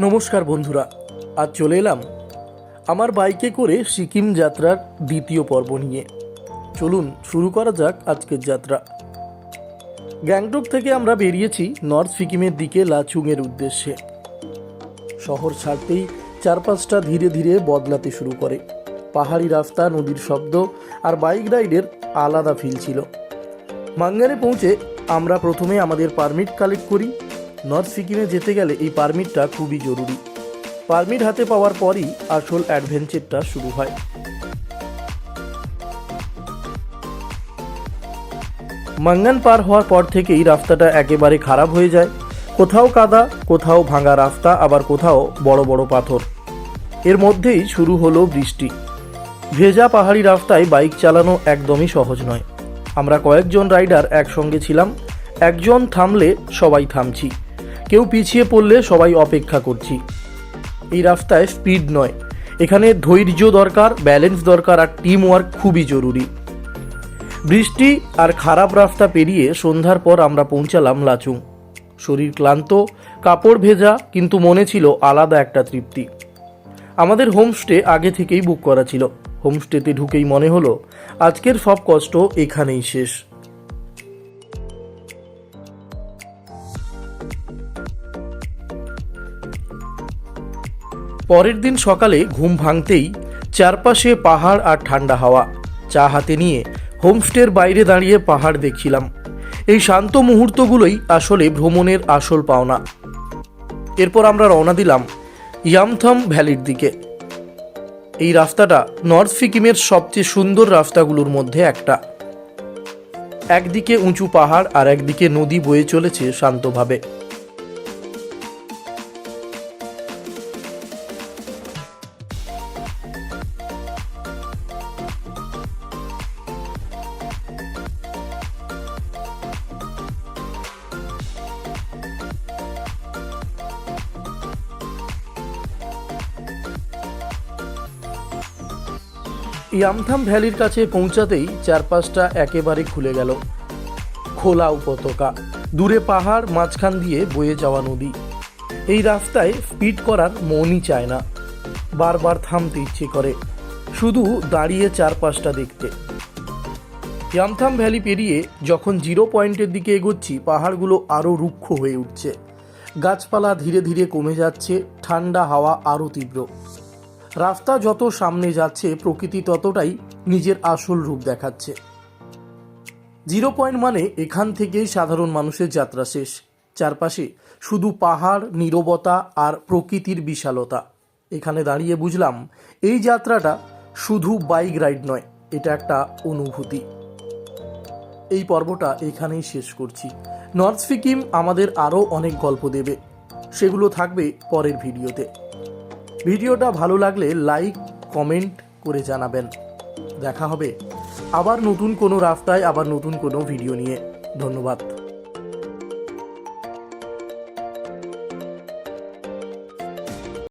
নমস্কার বন্ধুরা, আজ চলে এলাম আমার বাইকে করে সিকিম যাত্রার দ্বিতীয় পর্ব নিয়ে। চলুন শুরু করা যাক আজকের যাত্রা। গ্যাংটক থেকে আমরা বেরিয়েছি নর্থ সিকিমের দিকে লাচুংয়ের উদ্দেশ্যে। শহর ছাড়তেই চারপাশটা ধীরে ধীরে বদলাতে শুরু করে। পাহাড়ি রাস্তা, নদীর শব্দ আর বাইক রাইডের আলাদা ফিল ছিল। মাঙ্গারে পৌঁছে আমরা প্রথমে আমাদের পারমিট কালেক্ট করি। নর্থ সিকিমে যেতে গেলে এই পারমিটটা খুবই জরুরি। পারমিট হাতে পাওয়ার পরই আসল অ্যাডভেঞ্চারটা শুরু হয়। মাঙ্গান পার হওয়ার পর থেকেই রাস্তাটা একেবারে খারাপ হয়ে যায়। কোথাও কাদা, কোথাও ভাঙা রাস্তা, আবার কোথাও বড় বড় পাথর। এর মধ্যেই শুরু হলো বৃষ্টি। ভেজা পাহাড়ি রাস্তায় বাইক চালানো একদমই সহজ নয়। আমরা কয়েকজন রাইডার একসঙ্গে ছিলাম। একজন থামলে সবাই থামছি। কেউ পিছিয়ে পড়লে সবাই অপেক্ষা করছি। এই রাস্তায় স্পিড নয়। এখানে ধৈর্য দরকার ব্যালেন্স দরকার আর টিম ওয়ার্ক খুবই জরুরি। বৃষ্টি আর খারাপ রাস্তা পেরিয়ে সন্ধ্যার পর আমরা পৌঁছালাম লাচুং। শরীর ক্লান্ত, কাপড় ভেজা, কিন্তু মনে ছিল আলাদা একটা তৃপ্তি। আমাদের হোমস্টে আগে থেকেই বুক করা ছিল। হোমস্টেতে ঢুকেই মনে হলো, আজকের সব কষ্ট এখানেই শেষ। পরের দিন সকালে ঘুম ভাঙতেই চারপাশে পাহাড় আর ঠান্ডা হাওয়া। চা হাতে নিয়ে হোমস্টের বাইরে দাঁড়িয়ে পাহাড় দেখছিলাম। এই শান্ত মুহূর্তগুলোই আসলে ভ্রমণের আসল পাওনা। এরপর আমরা রওনা দিলাম ইয়ামথম ভ্যালির দিকে। এই রাস্তাটা নর্থ সিকিমের সবচেয়ে সুন্দর রাস্তাগুলোর মধ্যে একটা। একদিকে উঁচু পাহাড় আর একদিকে নদী বয়ে চলেছে শান্তভাবে। ইয়ামথাম ভ্যালির কাছে পৌঁছাতেই চারপাশটা একেবারে খুলে গেল। খোলা উপত্যকা, দূরে পাহাড়, মাঝখান দিয়ে বয়ে যাওয়া নদী। এই রাস্তায় স্পিড করার মনই চায় না। বারবার থামতে ইচ্ছে করে, শুধু দাঁড়িয়ে চারপাশটা দেখতে। ইয়ামথাম ভ্যালি পেরিয়ে যখন জিরো পয়েন্টের দিকে এগোচ্ছি, পাহাড়গুলো আরও রুক্ষ হয়ে উঠছে। গাছপালা ধীরে ধীরে কমে যাচ্ছে, ঠান্ডা হাওয়া আরও তীব্র। রাস্তা যত সামনে যাচ্ছে, প্রকৃতি ততটাই নিজের আসল রূপ দেখাচ্ছে। জিরো পয়েন্ট মানে এখান থেকেই সাধারণ মানুষের যাত্রা শেষ। চারপাশে শুধু পাহাড়, নীরবতা আর প্রকৃতির বিশালতা। এখানে দাঁড়িয়ে বুঝলাম, এই যাত্রাটা শুধু বাইক রাইড নয়, এটা একটা অনুভূতি। এই পর্বটা এখানেই শেষ করছি। নর্থ সিকিম আমাদের আরও অনেক গল্প দেবে। সেগুলো থাকবে পরের ভিডিওতে। ভিডিওটা ভালো লাগলে লাইক, কমেন্ট করে জানাবেন। দেখা হবে আবার নতুন কোনো রাস্তায় আবার নতুন কোনো ভিডিও নিয়ে। ধন্যবাদ।